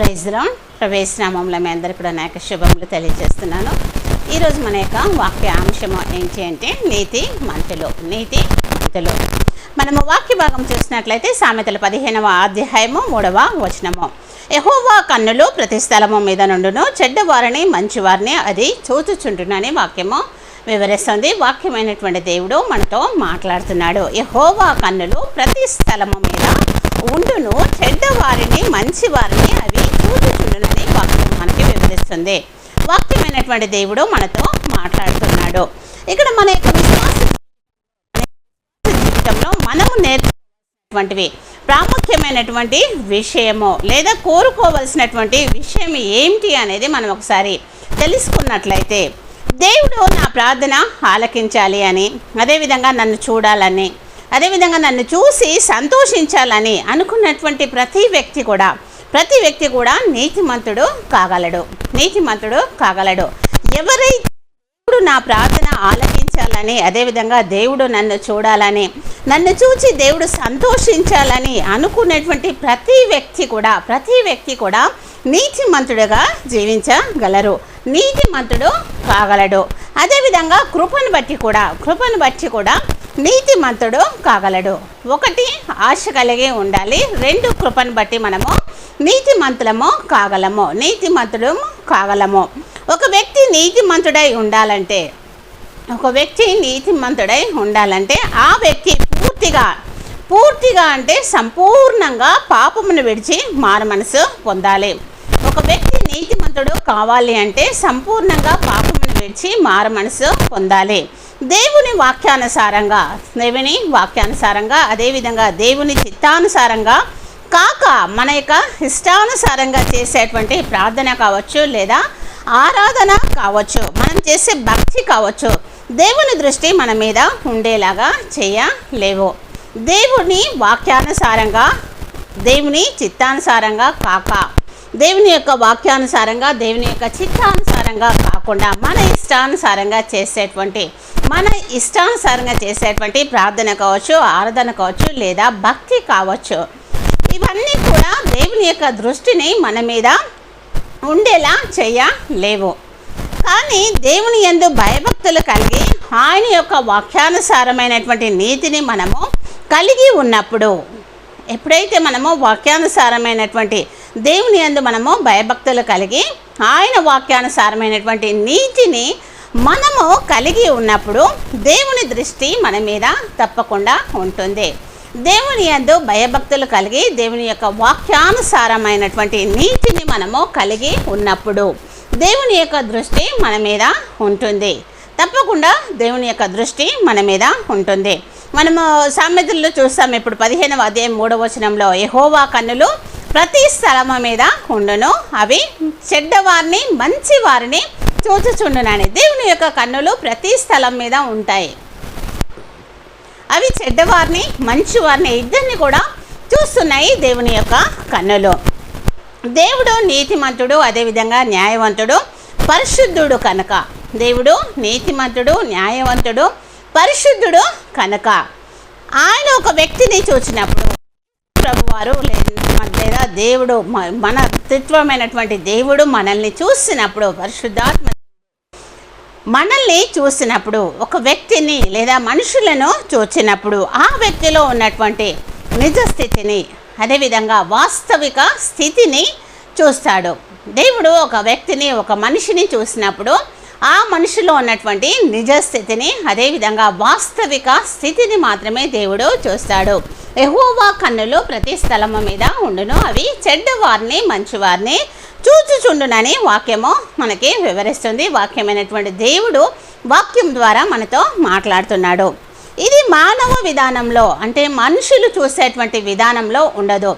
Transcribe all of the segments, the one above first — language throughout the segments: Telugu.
ప్రైజ్లో ప్రవేశనామంలో మీ అందరికీ కూడా నా యొక్క శుభములు తెలియజేస్తున్నాను. ఈరోజు మన యొక్క వాక్య ఏంటి అంటే నీతి మంతులు నీతి మంతులు మనము వాక్య భాగం చూసినట్లయితే సామెతల పదిహేనవ అధ్యాయము మూడవ వచనము. యహోవా కన్నులు ప్రతి స్థలము మీద నుండును చెడ్డవారిని మంచివారిని అది చూచుచుంటునని వాక్యము వివరిస్తుంది. వాక్యమైనటువంటి దేవుడు మనతో మాట్లాడుతున్నాడు. యహోవా కన్నులు ప్రతి స్థలము మీద ఉండును చెడ్డవారిని మంచివారిని అవి చూచుచుండునని వాక్యం మనకి వివరిస్తుంది. వాక్యమైనటువంటి దేవుడు మనతో మాట్లాడుతున్నాడు. ఇక్కడ మన యొక్క విశ్వాస జీవితంలో మనము నేర్చుకున్నటువంటివి ప్రాముఖ్యమైనటువంటి విషయము లేదా కోరుకోవలసినటువంటి విషయం ఏమిటి అనేది మనం ఒకసారి తెలుసుకున్నట్లయితే దేవుడు నా ప్రార్థన ఆలకించాలి అని అదేవిధంగా నన్ను చూడాలని అదేవిధంగా నన్ను చూసి సంతోషించాలని అనుకున్నటువంటి ప్రతి వ్యక్తి కూడా ప్రతి వ్యక్తి కూడా నీతిమంతుడు కాగలడు. నీతిమంతుడు కాగలడు. ఎవరైతే దేవుడు నా ప్రార్థన ఆలకించాలని అదేవిధంగా దేవుడు నన్ను చూడాలని నన్ను చూచి దేవుడు సంతోషించాలని అనుకునేటువంటి ప్రతి వ్యక్తి కూడా ప్రతి వ్యక్తి కూడా నీతిమంతుడుగా జీవించగలరు. నీతిమంతుడు కాగలడు. అదేవిధంగా కృపను బట్టి కూడా కృపను బట్టి కూడా నీతిమంతుడు కాగలడు. ఒకటి ఆశ కలిగి ఉండాలి. రెండు కృపను బట్టి మనము నీతిమంతులము కాగలము. నీతిమంతుడు కాగలము. ఒక వ్యక్తి నీతిమంతుడై ఉండాలంటే ఒక వ్యక్తి నీతిమంతుడై ఉండాలంటే ఆ వ్యక్తి పూర్తిగా పూర్తిగా అంటే సంపూర్ణంగా పాపమును విడిచి మారు మనసు పొందాలి. ఒక వ్యక్తి నీతిమంతుడు కావాలి అంటే సంపూర్ణంగా పాపమును విడిచి మారు మనసు పొందాలి. దేవుని వాక్యానుసారంగా దేవుని వాక్యానుసారంగా అదేవిధంగా దేవుని చిత్తానుసారంగా కాక మన యొక్క ఇష్టానుసారంగా చేసేటువంటి ప్రార్థన కావచ్చు లేదా ఆరాధన కావచ్చు మనం చేసే భక్తి కావచ్చు దేవుని దృష్టి మన మీద ఉండేలాగా చేయలేవు. దేవుని వాక్యానుసారంగా దేవుని చిత్తానుసారంగా కాక. దేవుని యొక్క వాక్యానుసారంగా దేవుని యొక్క చిత్తానుసారంగా కాకుండా మన ఇష్టానుసారంగా చేసేటువంటి మన ఇష్టానుసారంగా చేసేటువంటి ప్రార్థన కావచ్చు ఆరాధన కావచ్చు లేదా భక్తి కావచ్చు ఇవన్నీ కూడా దేవుని యొక్క దృష్టిని మన మీద ఉండేలా చేయలేవు. కానీ దేవుని ఎందు భయభక్తులు కలిగి ఆయన యొక్క వాక్యానుసారమైనటువంటి నీతిని మనము కలిగి ఉన్నప్పుడు ఎప్పుడైతే మనము వాక్యానుసారమైనటువంటి దేవుని యందు మనము భయభక్తులు కలిగి ఆయన వాక్యానుసారమైనటువంటి నీతిని మనము కలిగి ఉన్నప్పుడు దేవుని దృష్టి మన మీద తప్పకుండా ఉంటుంది. దేవుని యందు భయభక్తులు కలిగి దేవుని యొక్క వాక్యానుసారమైనటువంటి నీతిని మనము కలిగి ఉన్నప్పుడు దేవుని యొక్క దృష్టి మన మీద ఉంటుంది. తప్పకుండా దేవుని యొక్క దృష్టి మన మీద ఉంటుంది. మనము సామెతల్లో చూస్తాం ఇప్పుడు పదిహేనవ అధ్యాయం మూడవ వచనంలో యహోవా కన్నులు ప్రతి స్థలము మీద ఉండును అవి చెడ్డవారిని మంచి వారిని చూచుచుండునని. దేవుని యొక్క కన్నులు ప్రతి స్థలం మీద ఉంటాయి. అవి చెడ్డవారిని మంచివారిని ఇద్దరిని కూడా చూస్తున్నాయి దేవుని యొక్క కన్నులు. దేవుడు నీతిమంతుడు అదేవిధంగా న్యాయవంతుడు పరిశుద్ధుడు కనుక. దేవుడు నీతిమంతుడు న్యాయవంతుడు పరిశుద్ధుడు కనుక. ఆయన ఒక వ్యక్తిని చూసినప్పుడు ప్రభువారు లేదా దేవుడు మన తత్వమైనటువంటి దేవుడు మనల్ని చూసినప్పుడు పరిశుద్ధాత్మ మనల్ని చూసినప్పుడు ఒక వ్యక్తిని లేదా మనుషులను చూసినప్పుడు ఆ వ్యక్తిలో ఉన్నటువంటి నిజ స్థితిని అదేవిధంగా వాస్తవిక స్థితిని చూస్తాడు. దేవుడు ఒక వ్యక్తిని ఒక మనిషిని చూసినప్పుడు ఆ మనిషిలో ఉన్నటువంటి నిజ స్థితిని అదేవిధంగా వాస్తవిక స్థితిని మాత్రమే దేవుడు చూస్తాడు. ఎహోవా కన్నులు ప్రతి స్థలము మీద ఉండును. అవి చెడ్డవారిని మంచివారిని చూచుచుండునని వాక్యము మనకి వివరిస్తుంది. వాక్యమైనటువంటి దేవుడు వాక్యం ద్వారా మనతో మాట్లాడుతున్నాడు. ఇది మానవ విధానంలో అంటే మనుషులు చూసేటువంటి విధానంలో ఉండదు.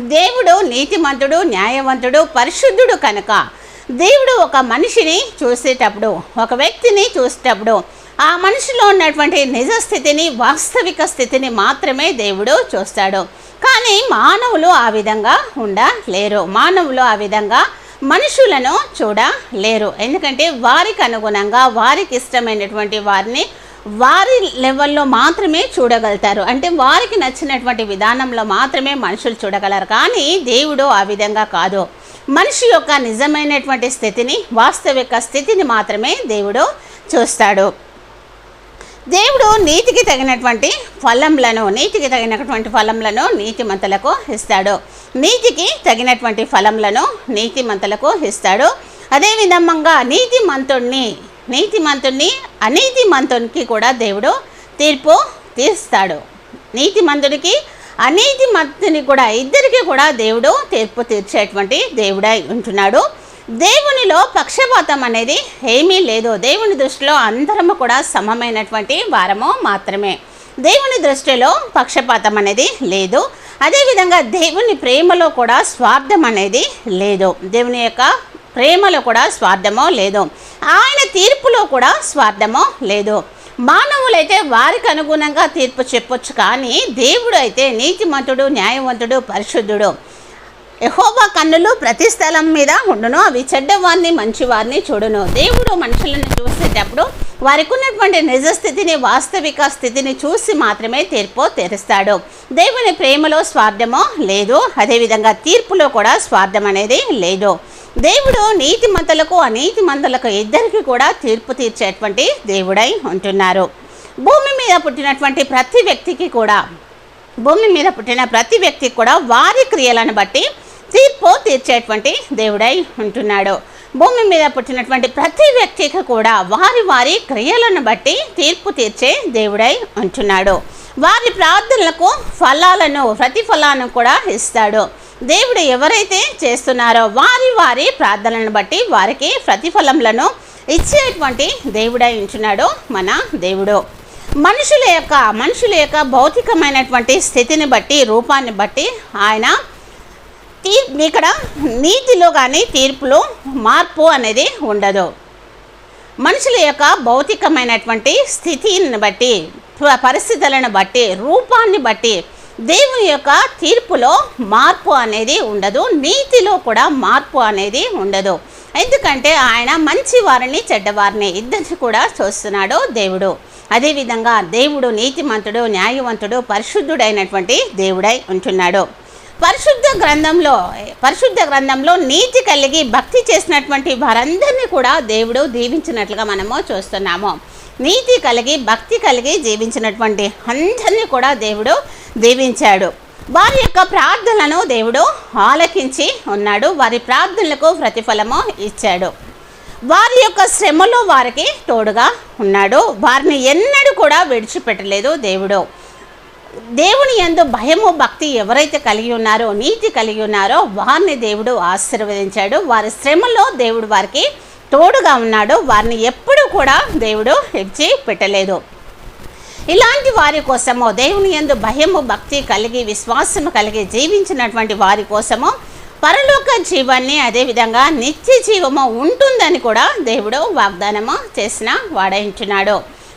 దేవుడు నీతిమంతుడు న్యాయవంతుడు పరిశుద్ధుడు కనుక దేవుడు ఒక మనిషిని చూసేటప్పుడు ఒక వ్యక్తిని చూసేటప్పుడు ఆ మనిషిలో ఉన్నటువంటి నిజ స్థితిని వాస్తవిక స్థితిని మాత్రమే దేవుడు చూస్తాడు. కానీ మానవులు ఆ విధంగా ఉండలేరు. మానవులు ఆ విధంగా మనుషులను చూడలేరు. ఎందుకంటే వారికి అనుగుణంగా వారికి ఇష్టమైనటువంటి వారిని వారి లెవెల్లో మాత్రమే చూడగలుగుతారు. అంటే వారికి నచ్చినటువంటి విధానంలో మాత్రమే మనుషులు చూడగలరు. కానీ దేవుడు ఆ విధంగా కాదు. మనిషి యొక్క నిజమైనటువంటి స్థితిని వాస్తవిక స్థితిని మాత్రమే దేవుడు చూస్తాడు. దేవుడు నీతికి తగినటువంటి ఫలంలను నీతికి తగినటువంటి ఫలంలను నీతిమంతులకు ఇస్తాడు. నీతికి తగినటువంటి ఫలంలను నీతిమంతులకు ఇస్తాడు. అదే విధంగా నీతిమంతుణ్ణి నీతిమంతుణ్ణి అనీతిమంతునికి కూడా దేవుడు తీర్పు తీస్తాడు. నీతిమంతుడికి అనీతిమంతుని కూడా ఇద్దరికి కూడా దేవుడు తీర్పు తీర్చేటువంటి దేవుడై ఉంటున్నాడు. దేవునిలో పక్షపాతం అనేది ఏమీ లేదు. దేవుని దృష్టిలో అందరము కూడా సమమైనటువంటి వారము మాత్రమే. దేవుని దృష్టిలో పక్షపాతం అనేది లేదు. అదేవిధంగా దేవుని ప్రేమలో కూడా స్వార్థం అనేది లేదు. దేవుని యొక్క ప్రేమలో కూడా స్వార్థమో లేదు ఆయన తీర్పులో కూడా స్వార్థమో లేదు మానవులైతే వారికి అనుగుణంగా తీర్పు చెప్పొచ్చు కానీ దేవుడు అయితే నీతిమంతుడు న్యాయవంతుడు పరిశుద్ధుడు. యహోవా కన్నులు ప్రతి స్థలం మీద ఉండును అవి చెడ్డవారిని మంచివారిని చూడును. దేవుడు మనుషులను చూసేటప్పుడు వారికి ఉన్నటువంటి నిజస్థితిని వాస్తవిక స్థితిని చూసి మాత్రమే తీర్పు తెరుస్తాడు. దేవుని ప్రేమలో స్వార్థమో లేదు అదేవిధంగా తీర్పులో కూడా స్వార్థం అనేది లేదు. దేవుడు నీతిమంతులకు అనీతిమంతులకు ఇద్దరికి కూడా తీర్పు తీర్చేటువంటి దేవుడై ఉంటున్నారు. భూమి మీద పుట్టినటువంటి ప్రతి వ్యక్తికి కూడా భూమి మీద పుట్టిన ప్రతి వ్యక్తికి కూడా వారి క్రియలను బట్టి తీర్పు తీర్చేటువంటి దేవుడై ఉంటున్నాడు. భూమి మీద పుట్టినటువంటి ప్రతి వ్యక్తికి కూడా వారి వారి క్రియలను బట్టి తీర్పు తీర్చే దేవుడై ఉంటున్నాడు. వారి ప్రార్థనలకు ఫలాలను ప్రతిఫలాలను కూడా ఇస్తాడు. దేవుడు ఎవరైతే చేస్తున్నారో వారి వారి ప్రార్థనలను బట్టి వారికి ప్రతిఫలములను ఇచ్చేటువంటి దేవుడై ఉంచున్నాడు మన దేవుడు. మనుషుల యొక్క మనుషుల యొక్క భౌతికమైనటువంటి స్థితిని బట్టి రూపాన్ని బట్టి ఆయన తీ ఇక్కడ నీతిలో కానీ తీర్పులో మార్పు అనేది ఉండదు. మనుషుల యొక్క భౌతికమైనటువంటి స్థితిని బట్టి పరిస్థితులను బట్టి రూపాన్ని బట్టి దేవుని యొక్క తీర్పులో మార్పు అనేది ఉండదు నీతిలో కూడా మార్పు అనేది ఉండదు. ఎందుకంటే ఆయన మంచి వారిని చెడ్డవారిని ఇద్దరిని కూడా చూస్తున్నాడు దేవుడు. అదేవిధంగా దేవుడు నీతిమంతుడు న్యాయవంతుడు పరిశుద్ధుడైనటువంటి దేవుడై ఉంటున్నాడు. పరిశుద్ధ గ్రంథంలో పరిశుద్ధ గ్రంథంలో నీతి కలిగి భక్తి చేసినటువంటి వారందరినీ కూడా దేవుడు దీవించినట్లుగా మనము చూస్తున్నాము. నీతి కలిగి భక్తి కలిగి జీవించినటువంటి అందరినీ కూడా దేవుడు దీవించాడు. వారి యొక్క ప్రార్థనలను దేవుడు ఆలకించి ఉన్నాడు. వారి ప్రార్థనలకు ప్రతిఫలము ఇచ్చాడు. వారి యొక్క శ్రమలో వారికి తోడుగా ఉన్నాడు. వారిని ఎన్నడూ కూడా విడిచిపెట్టలేదు దేవుడు. దేవుని ఎందు భయము భక్తి ఎవరైతే కలిగి ఉన్నారో నీతి కలిగి ఉన్నారో వారిని దేవుడు ఆశీర్వదించాడు. వారి శ్రమలో దేవుడు వారికి తోడుగా ఉన్నాడు. వారిని ఎప్పుడూ కూడా దేవుడు విడిచి పెట్టలేదు ఇలాంటి వారి కోసము దేవుని యందు భయము భక్తి కలిగి విశ్వాసము కలిగి జీవించినటువంటి వారి కోసము పరలోక జీవాన్ని అదేవిధంగా నిత్య జీవము ఉంటుందని కూడా దేవుడు వాగ్దానము చేసిన వాడయించున్నాడు.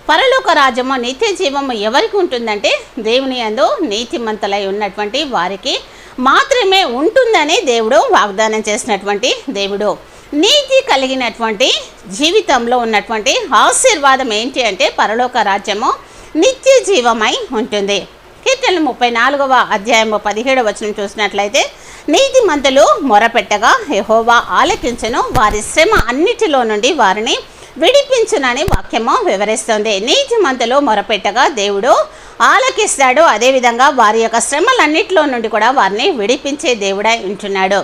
పరలోక రాజ్యము నిత్య జీవము ఎవరికి ఉంటుందంటే దేవుని యందు నీతిమంతులై ఉన్నటువంటి వారికి మాత్రమే ఉంటుందని దేవుడు వాగ్దానం చేసినటువంటి దేవుడు. నీతి కలిగినటువంటి జీవితంలో ఉన్నటువంటి ఆశీర్వాదం ఏంటి అంటే పరలోక రాజ్యము నిత్య జీవమై ఉంటుంది. కీర్తనలు ముప్పై నాలుగవ అధ్యాయము పదిహేడవ వచనం చూసినట్లయితే నీతిమంతులు మొరపెట్టగా యహోవా ఆలకించను. వారి శ్రమ అన్నిటిలో నుండి వారిని విడిపించునని వాక్యము వివరిస్తుంది. నీతిమంతులు మొరపెట్టగా దేవుడు ఆలకిస్తాడు. అదేవిధంగా వారి యొక్క శ్రమలన్నిటిలో నుండి కూడా వారిని విడిపించే దేవుడై ఉంటున్నాడు.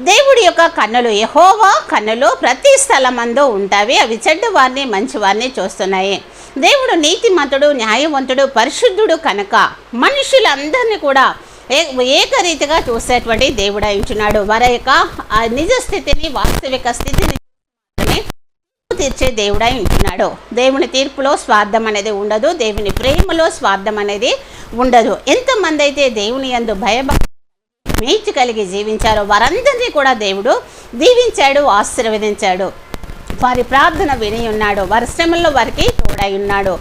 దేవుడి యొక్క కన్నులు యహోవా కన్నులు ప్రతి స్థలమందు ఉంటాయి. అవి చెడ్డ వారిని మంచి వారిని చూస్తున్నాయి. దేవుడు నీతిమంతుడు న్యాయవంతుడు పరిశుద్ధుడు కనుక మనుషులందరినీ కూడా ఏ ఏకరీతిగా చూసేటువంటి దేవుడు ఉంచున్నాడు వారి యొక్క ఆ నిజ స్థితిని వాస్తవిక స్థితిని తీర్చే దేవుడై ఉంటున్నాడు. దేవుని తీర్పులో స్వార్థం అనేది ఉండదు. దేవుని ప్రేమలో స్వార్థం అనేది ఉండదు. ఎంతమంది అయితే దేవుని యందు భయభక్తి నీతి కలిగి జీవించారో వారందరినీ కూడా దేవుడు దీవించాడు ఆశీర్వదించాడు. వారి ప్రార్థన విని ఉన్నాడు వారి శ్రమల్లో వారికి తోడై ఉన్నాడు.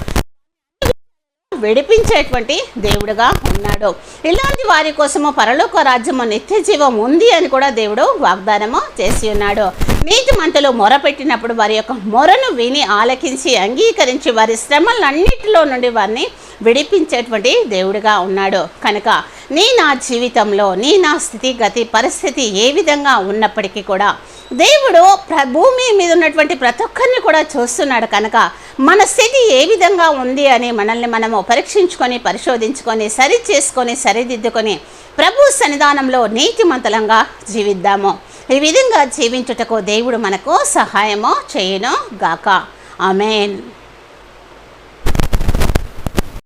విడిపించేటువంటి దేవుడుగా ఉన్నాడు. ఇలాంటి వారి కోసము పరలోక రాజ్యము నిత్య జీవం ఉంది అని కూడా దేవుడు వాగ్దానము చేసి ఉన్నాడు. నీతి మంతలో మొరపెట్టినప్పుడు వారి యొక్క మొరను విని ఆలకించి అంగీకరించి వారి శ్రమలన్నిటిలో నుండి వారిని విడిపించేటువంటి దేవుడిగా ఉన్నాడు. కనుక నీ నా జీవితంలో నీ నా స్థితిగతి పరిస్థితి ఏ విధంగా ఉన్నప్పటికీ కూడా దేవుడు ప్ర- భూమి మీద ఉన్నటువంటి ప్రతి ఒక్కరిని కూడా చూస్తున్నాడు. కనుక మన స్థితి ఏ విధంగా ఉంది అని మనల్ని మనము పరీక్షించుకొని పరిశోధించుకొని సరి చేసుకొని సరిదిద్దుకొని ప్రభు సన్నిధానంలో నీతిమంతలంగా జీవిద్దాము. ఈ విధంగా జీవించుటకు దేవుడు మనకు సహాయము చేయను గాక ఆమెన్.